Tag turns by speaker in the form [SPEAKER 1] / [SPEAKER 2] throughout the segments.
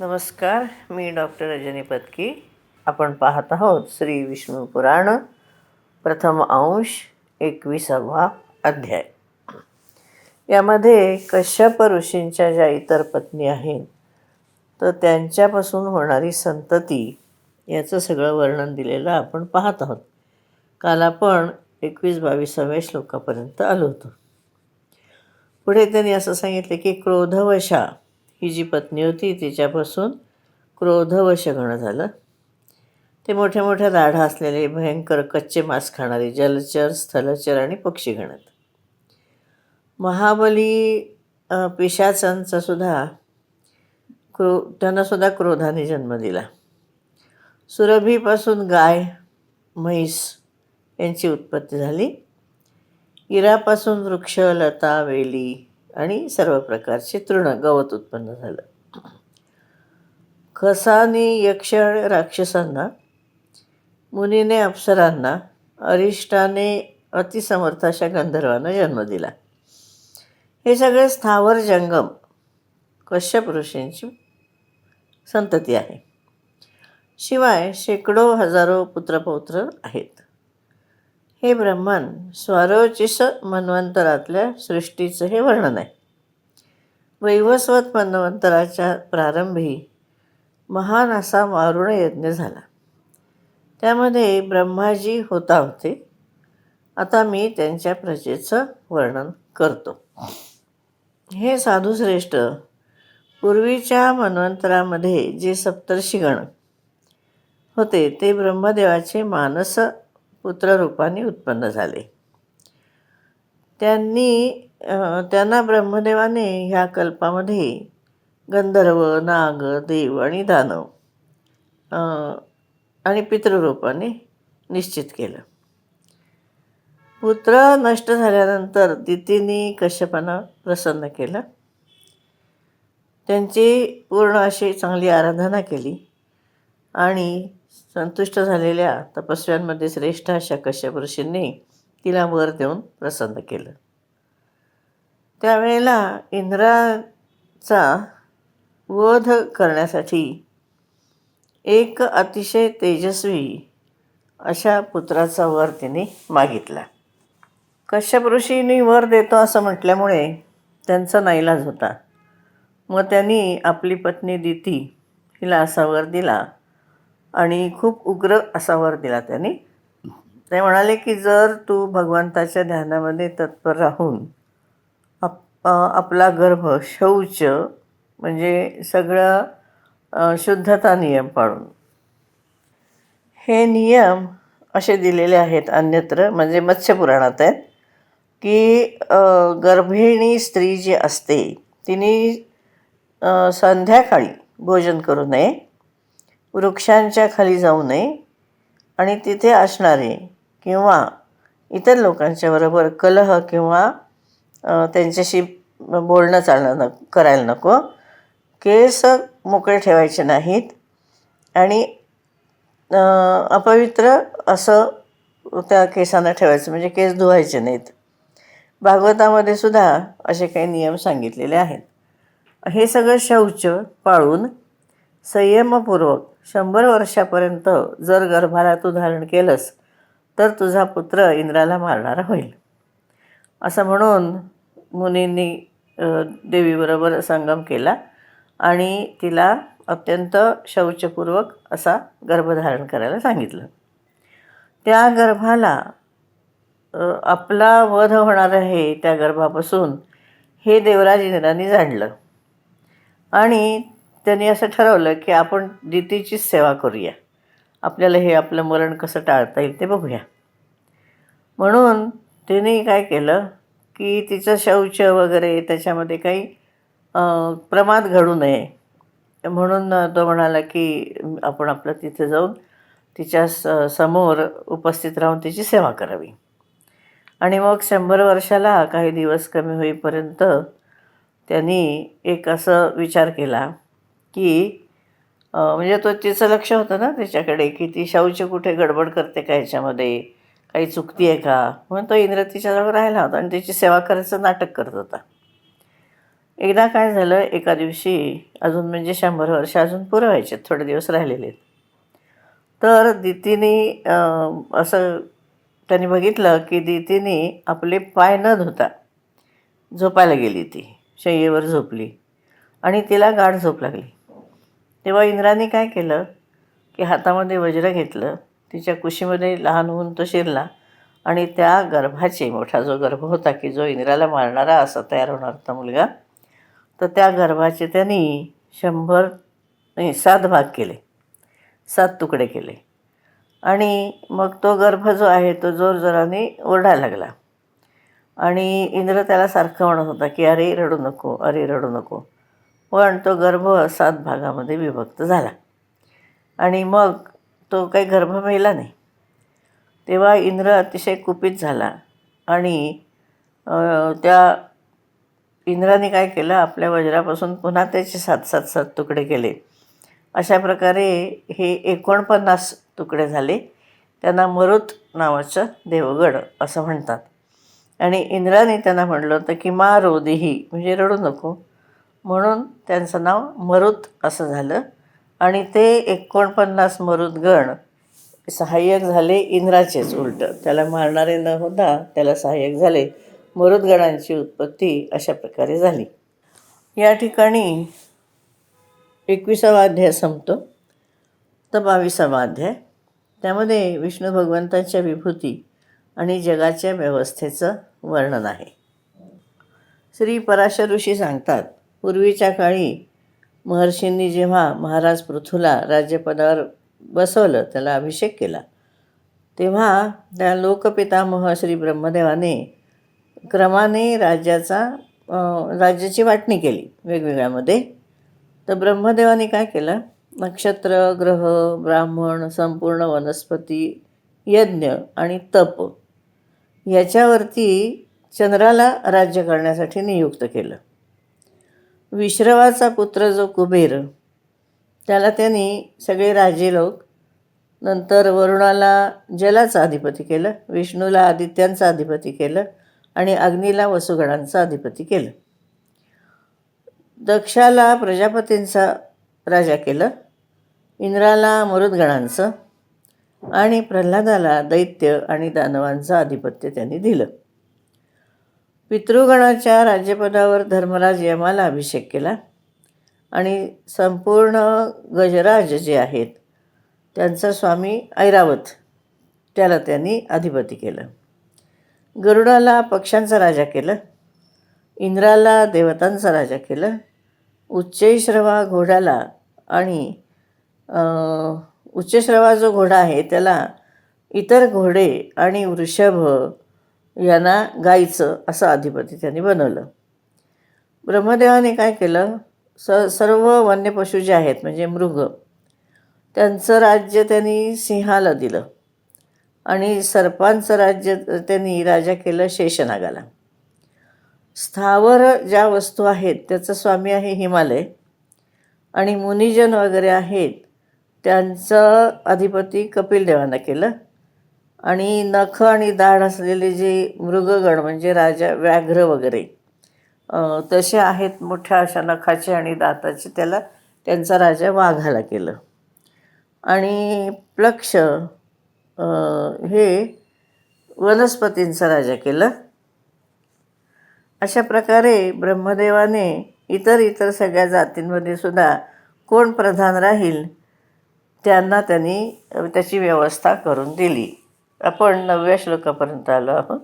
[SPEAKER 1] नमस्कार मी डॉक्टर रजनी पत्की. आपण पाहत आहोत श्री विष्णू पुराण प्रथम अंश एकविसावा अध्याय. यामध्ये कश्यप ऋषींच्या ज्या इतर पत्नी आहेत तर त्यांच्यापासून होणारी संतती याचं सगळं वर्णन दिलेलं आपण पाहत आहोत. काल आपण एकवीस बावीसाव्या श्लोकापर्यंत आलो होतो. पुढे त्यांनी असं सांगितलं की क्रोधवशा ही जी पत्नी होती तिच्यापासून क्रोधवशगण झालं. ते मोठ्या मोठ्या दाढा असलेले भयंकर कच्चे मांस खाणारे जलचर स्थलचर आणि पक्षीगण आहेत महाबली पिशाचांचा सुद्धा क्रो त्यांनासुद्धा क्रोधाने जन्म दिला. सुरभीपासून गाय म्हैस यांची उत्पत्ती झाली. इरापासून वृक्ष लता वेली आणि सर्व प्रकारचे तृण गवत उत्पन्न झालं. खसानी यक्ष आणि राक्षसांना मुनीने अप्सरांना अरिष्टाने अतिसमर्थ अशा गंधर्वांना जन्म दिला. हे सगळे स्थावर जंगम कश्यप ऋषींची संतती आहे. शिवाय शेकडो हजारो पुत्रपौत्र आहेत. हे ब्रह्मन स्वारोचिस मन्वंतरातल्या सृष्टीचं हे वर्णन आहे. वैवस्वत मन्वंतराच्या प्रारंभी महान असा वारुण यज्ञ झाला. त्यामध्ये ब्रह्माजी होता होते. आता मी त्यांच्या प्रजेचं वर्णन करतो. हे साधुश्रेष्ठ पूर्वीच्या मन्वंतरामध्ये जे सप्तर्षिगण होते ते ब्रह्मदेवाचे मानस पुत्ररूपाने उत्पन्न झाले. त्यांनी त्यांना ब्रह्मदेवाने ह्या कल्पामध्ये गंधर्व नाग देव आणि दानव आणि पितृरूपाने निश्चित केलं. पुत्र नष्ट झाल्यानंतर दितीने कश्यपांना प्रसन्न केलं. त्यांची पूर्ण अशी चांगली आराधना केली आणि संतुष्ट झालेल्या तपस्व्यांमध्ये श्रेष्ठ अशा कश्यप ऋषींनी तिला वर देऊन प्रसन्न केलं. त्यावेळेला इंद्राचा वध करण्यासाठी एक अतिशय तेजस्वी अशा पुत्राचा वर तिने मागितला. कश्यप ऋषींनी वर देतो असं म्हटल्यामुळे त्यांचा नाईलाज होता. मग त्यांनी आपली पत्नी दिती हिला असा वर दिला. आणि खूप उग्र असा वर दिला त्यांनी. ते म्हणाले की जर तू भगवंताच्या ध्यानामध्ये तत्पर राहून आप आपला गर्भ शौच म्हणजे सगळं शुद्धता नियम पाळून. हे नियम असे दिलेले आहेत अन्यत्र म्हणजे मत्स्यपुराणात आहेत की गर्भिणी स्त्री जी असते तिने संध्याकाळी भोजन करू नये. वृक्षांच्या खाली जाऊ नये आणि तिथे असणारे किंवा इतर लोकांच्या बरोबर कलह किंवा त्यांच्याशी बोलणं चालणं न करायला नको. केस मोकळे ठेवायचे नाहीत आणि अपवित्र असं त्या केसांना ठेवायचं म्हणजे केस धुवायचे नाहीत. भागवतामध्ये सुद्धा असे काही नियम सांगितलेले आहेत. हे सगळं शौच पाळून संयमपूर्वक शंभर वर्षापर्यंत जर गर्भाला तू धारण केलंस तर तुझा पुत्र इंद्राला मारणारा होईल. असं म्हणून मुनींनी देवीबरोबर संगम केला आणि तिला अत्यंत शौचपूर्वक असा गर्भधारण करायला सांगितलं. त्या गर्भाला आपला वध होणार आहे त्या गर्भापासून हे देवराज इंद्राने जाणलं. आणि त्यांनी असं ठरवलं की आपण दितीचीच सेवा करूया. आपल्याला हे आपलं मरण कसं टाळता येईल ते बघूया. म्हणून तिने काय केलं की तिचं शौच वगैरे त्याच्यामध्ये काही प्रमाद घडू नये. म्हणून तो म्हणाला की आपण आपलं तिथे जाऊन तिच्या स समोर उपस्थित राहून तिची सेवा करावी. आणि मग शंभर वर्षाला काही दिवस कमी होईपर्यंत त्यांनी एक असं विचार केला की म्हणजे तो तिचं लक्ष होतं ना त्याच्याकडे की ती शौच कुठे गडबड करते का ह्याच्यामध्ये? काही चुकती आहे का? म्हणून तो इंद्र तिच्याजवळ राहिला होता आणि तिची सेवा करायचं नाटक करत होता. एकदा काय झालं एका दिवशी अजून म्हणजे शंभर वर्ष अजून पुरं व्हायचे थोडे दिवस राहिलेले आहेत. तर दितीने असं त्यांनी बघितलं की दितीने आपले पाय न धुता झोपायला गेली ती. शय्येवर झोपली आणि तिला गाढ झोप लागली. तेव्हा इंद्राने काय केलं? की हातामध्ये वज्र घेतलं तिच्या कुशीमध्ये लहान होऊन तो शिरला आणि त्या गर्भाचे मोठा जो गर्भ होता की जो इंद्राला मारणारा असा तयार होणार होता मुलगा तर त्या गर्भाचे त्यांनी शंभर नाही सात भाग केले. सात तुकडे केले. आणि मग तो गर्भ जो आहे तो जोरजोराने ओरडायला लागला. आणि इंद्र त्याला सारखं म्हणत होता की अरे रडू नको अरे रडू नको. पण तो गर्भ सात भागामध्ये विभक्त झाला. आणि मग तो काही गर्भ मेला नाही. तेव्हा इंद्र अतिशय कुपित झाला. आणि त्या इंद्राने काय केलं आपल्या वज्रापासून पुन्हा त्याचे सात सात सात तुकडे केले. अशा प्रकारे हे एकोणपन्नास तुकडे झाले. त्यांना मरुत नावाचं देवगड असं म्हणतात. आणि इंद्राने त्यांना म्हटलं होतं की मा रोदेही म्हणजे रडू नको. म्हणून त्यांचं नाव मरुत असं झालं. आणि ते एकोणपन्नास मरुदगण सहाय्यक झाले इंद्राचेच उलट. त्याला मारणारे न होता त्याला सहाय्यक झाले. मरुदगणांची उत्पत्ती अशा प्रकारे झाली. या ठिकाणी एकविसावा अध्याय संपतो. तर बावीसावा अध्याय. त्यामध्ये विष्णू भगवंताच्या विभूती आणि जगाच्या व्यवस्थेचं वर्णन आहे. श्री पराशर ऋषी सांगतात पूर्वीच्या काळी महर्षींनी जेव्हा महाराज पृथूला राज्यपदावर बसवलं त्याला अभिषेक केला तेव्हा त्या लोकपितामह श्री ब्रह्मदेवाने क्रमाने राज्याचा राज्याची वाटणी केली वेगवेगळ्यामध्ये. तर ब्रह्मदेवाने काय केलं? नक्षत्र ग्रह ब्राह्मण संपूर्ण वनस्पती यज्ञ आणि तप याच्यावरती चंद्राला राज्य करण्यासाठी नियुक्त केलं. विश्रवाचा पुत्र जो कुबेर त्याला त्यांनी सगळे राजे लोक नंतर वरुणाला जलाचा अधिपती केलं विष्णूला आदित्यांचा अधिपती केलं आणि अग्नीला वसुगणांचा अधिपती केलं. दक्षाला प्रजापतींचा राजा केलं इंद्राला मरुदगणांचं आणि प्रल्हादाला दैत्य आणि दानवांचं आधिपत्य त्यांनी दिलं. पितृगणाच्या राज्यपदावर धर्मराज यमाला अभिषेक केला आणि संपूर्ण गजराज जे आहेत त्यांचा स्वामी ऐरावत त्याला त्यांनी अधिपती केलं. गरुडाला पक्ष्यांचा राजा केलं इंद्राला देवतांचा राजा केलं उच्चैश्रवा घोड्याला आणि उच्चश्रवा जो घोडा आहे त्याला इतर घोडे आणि वृषभ यांना गायचं असं अधिपती त्यांनी बनवलं. ब्रह्मदेवाने काय केलं? स सर्व वन्य पशु जे आहेत म्हणजे मृग त्यांचं राज्य त्यांनी सिंहाला दिलं. आणि सर्पांचं राज्य त्यांनी राजा केलं शेषनागाला. स्थावर ज्या वस्तू आहेत त्याचं स्वामी आहे हिमालय. आणि मुनिजन वगैरे आहेत त्यांचं अधिपती कपिलदेवांना केलं. आणि नख आणि दाढ असलेले जे मृगगण म्हणजे राजा व्याघ्र वगैरे तसे आहेत मोठ्या अशा नखाचे आणि दाताचे. त्याला त्यांचा राजा वाघाला केलं. आणि प्लक्ष हे वनस्पतींचा राजा केलं. अशा प्रकारे ब्रह्मदेवाने इतर इतर सगळ्या जातींमध्ये सुद्धा कोण प्रधान राहील त्यांना त्यांनी त्याची व्यवस्था करून दिली. आपण नवव्या श्लोकापर्यंत आलो आहोत.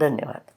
[SPEAKER 1] धन्यवाद.